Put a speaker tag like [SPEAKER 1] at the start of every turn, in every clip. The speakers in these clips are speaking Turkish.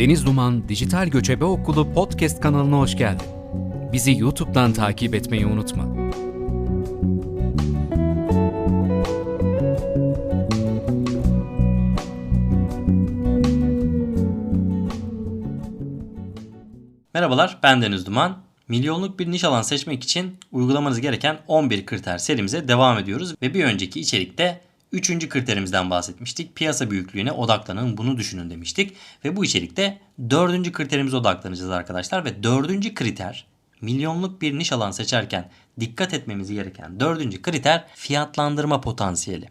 [SPEAKER 1] Deniz Duman Dijital Göçebe Okulu podcast kanalına hoş geldin. Bizi YouTube'dan takip etmeyi unutma.
[SPEAKER 2] Merhabalar, ben Deniz Duman. Milyonluk bir niş alan seçmek için uygulamanız gereken 11 kriter serimize devam ediyoruz. Ve bir önceki içerikte 3. kriterimizden bahsetmiştik. Piyasa büyüklüğüne odaklanın, bunu düşünün demiştik. Ve bu içerikte 4. kriterimize odaklanacağız arkadaşlar. Ve 4. kriter, milyonluk bir niş alan seçerken dikkat etmemiz gereken 4. kriter fiyatlandırma potansiyeli.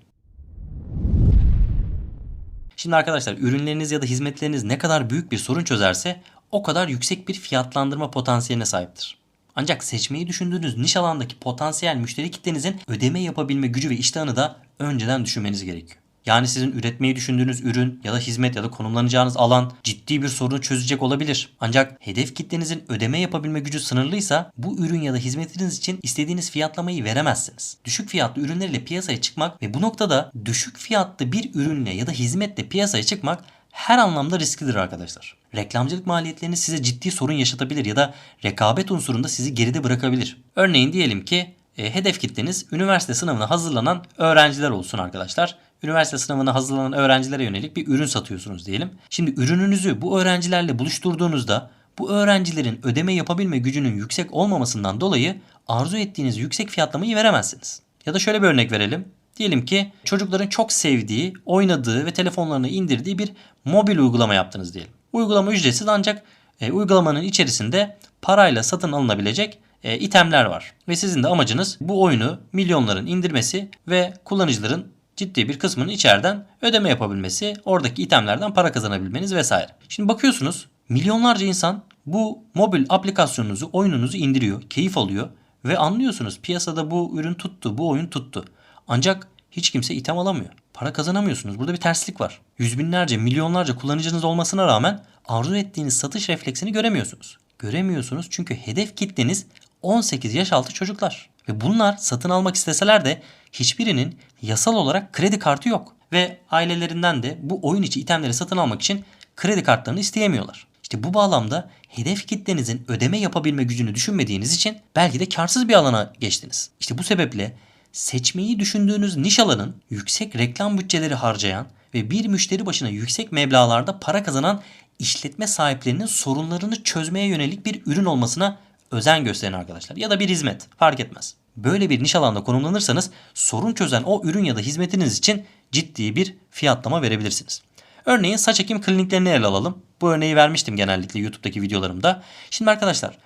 [SPEAKER 2] Şimdi arkadaşlar ürünleriniz ya da hizmetleriniz ne kadar büyük bir sorun çözerse o kadar yüksek bir fiyatlandırma potansiyeline sahiptir. Ancak seçmeyi düşündüğünüz niş alandaki potansiyel müşteri kitlenizin ödeme yapabilme gücü ve iştahını da önceden düşünmeniz gerekiyor. Yani sizin üretmeyi düşündüğünüz ürün ya da hizmet ya da konumlanacağınız alan ciddi bir sorunu çözecek olabilir. Ancak hedef kitlenizin ödeme yapabilme gücü sınırlıysa bu ürün ya da hizmetiniz için istediğiniz fiyatlamayı veremezsiniz. Düşük fiyatlı ürünlerle piyasaya çıkmak ve bu noktada düşük fiyatlı bir ürünle ya da hizmetle piyasaya çıkmak her anlamda risklidir arkadaşlar. Reklamcılık maliyetlerini size ciddi sorun yaşatabilir ya da rekabet unsurunda sizi geride bırakabilir. Örneğin diyelim ki e, hedef kitleniz üniversite sınavına hazırlanan öğrenciler olsun arkadaşlar. Üniversite sınavına hazırlanan öğrencilere yönelik bir ürün satıyorsunuz diyelim. Şimdi ürününüzü bu öğrencilerle buluşturduğunuzda bu öğrencilerin ödeme yapabilme gücünün yüksek olmamasından dolayı arzu ettiğiniz yüksek fiyatlamayı veremezsiniz. Ya da şöyle bir örnek verelim. Diyelim ki çocukların çok sevdiği, oynadığı ve telefonlarına indirdiği bir mobil uygulama yaptınız diyelim. Uygulama ücretsiz ancak e, uygulamanın içerisinde parayla satın alınabilecek e, itemler var. Ve sizin de amacınız bu oyunu milyonların indirmesi ve kullanıcıların ciddi bir kısmının içeriden ödeme yapabilmesi, oradaki itemlerden para kazanabilmeniz vesaire. Şimdi bakıyorsunuz milyonlarca insan bu mobil aplikasyonunuzu, oyununuzu indiriyor, keyif alıyor ve anlıyorsunuz piyasada bu ürün tuttu, bu oyun tuttu. Ancak hiç kimse item alamıyor. Para kazanamıyorsunuz. Burada bir terslik var. Yüz binlerce, milyonlarca kullanıcınız olmasına rağmen arzu ettiğiniz satış refleksini göremiyorsunuz. Göremiyorsunuz çünkü hedef kitleniz 18 yaş altı çocuklar. Ve bunlar satın almak isteseler de hiçbirinin yasal olarak kredi kartı yok. Ve ailelerinden de bu oyun içi itemleri satın almak için kredi kartlarını isteyemiyorlar. İşte bu bağlamda hedef kitlenizin ödeme yapabilme gücünü düşünmediğiniz için belki de karsız bir alana geçtiniz. İşte bu sebeple seçmeyi düşündüğünüz niş alanın yüksek reklam bütçeleri harcayan ve bir müşteri başına yüksek meblağlarda para kazanan işletme sahiplerinin sorunlarını çözmeye yönelik bir ürün olmasına özen gösterin arkadaşlar. Ya da bir hizmet fark etmez. Böyle bir niş alanda konumlanırsanız sorun çözen o ürün ya da hizmetiniz için ciddi bir fiyatlama verebilirsiniz. Örneğin saç ekim kliniklerini ele alalım. Bu örneği vermiştim genellikle YouTube'daki videolarımda. Şimdi arkadaşlar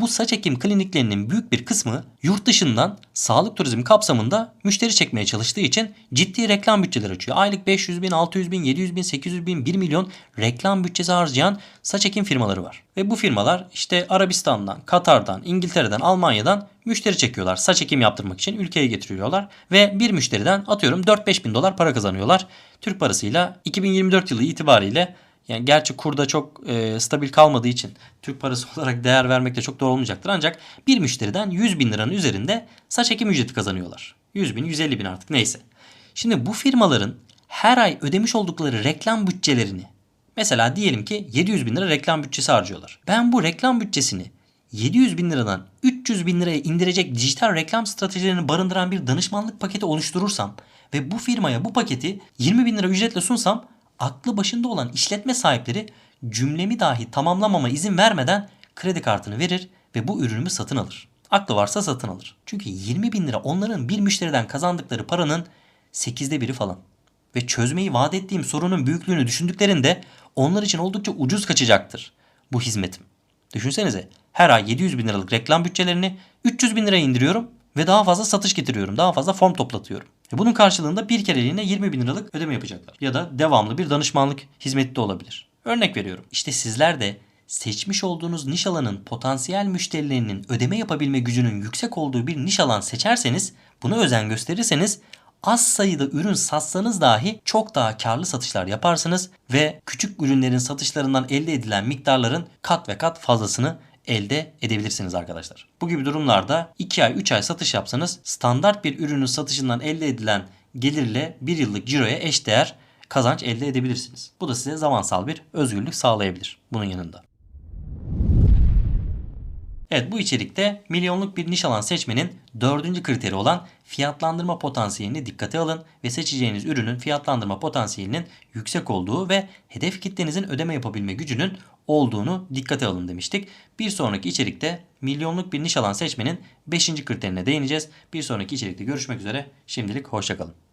[SPEAKER 2] bu saç ekim kliniklerinin büyük bir kısmı yurt dışından sağlık turizmi kapsamında müşteri çekmeye çalıştığı için ciddi reklam bütçeleri açıyor. Aylık 500 bin, 600 bin, 700 bin, 800 bin, 1 milyon reklam bütçesi harcayan saç ekim firmaları var. Ve bu firmalar işte Arabistan'dan, Katar'dan, İngiltere'den, Almanya'dan müşteri çekiyorlar. Saç ekim yaptırmak için ülkeye getiriyorlar. Ve bir müşteriden atıyorum 4-5 bin dolar para kazanıyorlar. Türk parasıyla 2024 yılı itibariyle yani gerçi kurda çok e, stabil kalmadığı için Türk parası olarak değer vermek de çok doğru olmayacaktır. Ancak bir müşteriden 100 bin liranın üzerinde saç ekim ücreti kazanıyorlar. 100 bin, 150 bin artık neyse. Şimdi bu firmaların her ay ödemiş oldukları reklam bütçelerini mesela diyelim ki 700 bin lira reklam bütçesi harcıyorlar. Ben bu reklam bütçesini 700 bin liradan 300 bin liraya indirecek dijital reklam stratejilerini barındıran bir danışmanlık paketi oluşturursam ve bu firmaya bu paketi 20 bin lira ücretle sunsam aklı başında olan işletme sahipleri cümlemi dahi tamamlamama izin vermeden kredi kartını verir ve bu ürünümü satın alır. Aklı varsa satın alır. Çünkü 20 bin lira onların bir müşteriden kazandıkları paranın 8'de biri falan. Ve çözmeyi vaat ettiğim sorunun büyüklüğünü düşündüklerinde onlar için oldukça ucuz kaçacaktır bu hizmetim. Düşünsenize her ay 700 bin liralık reklam bütçelerini 300 bin liraya indiriyorum ve daha fazla satış getiriyorum. Daha fazla form toplatıyorum. E bunun karşılığında bir kereliğine 20 bin liralık ödeme yapacaklar. Ya da devamlı bir danışmanlık hizmeti de olabilir. Örnek veriyorum. İşte sizler de seçmiş olduğunuz niş alanın potansiyel müşterilerinin ödeme yapabilme gücünün yüksek olduğu bir niş alan seçerseniz, buna özen gösterirseniz az sayıda ürün satsanız dahi çok daha karlı satışlar yaparsınız ve küçük ürünlerin satışlarından elde edilen miktarların kat ve kat fazlasını elde edebilirsiniz arkadaşlar. Bu gibi durumlarda 2 ay 3 ay satış yapsanız standart bir ürünün satışından elde edilen gelirle 1 yıllık ciroya eşdeğer kazanç elde edebilirsiniz. Bu da size zamansal bir özgürlük sağlayabilir bunun yanında. Evet bu içerikte milyonluk bir niş alan seçmenin dördüncü kriteri olan fiyatlandırma potansiyelini dikkate alın ve seçeceğiniz ürünün fiyatlandırma potansiyelinin yüksek olduğu ve hedef kitlenizin ödeme yapabilme gücünün olduğunu dikkate alın demiştik. Bir sonraki içerikte milyonluk bir niş alan seçmenin 5. kriterine değineceğiz. Bir sonraki içerikte görüşmek üzere. Şimdilik hoşçakalın.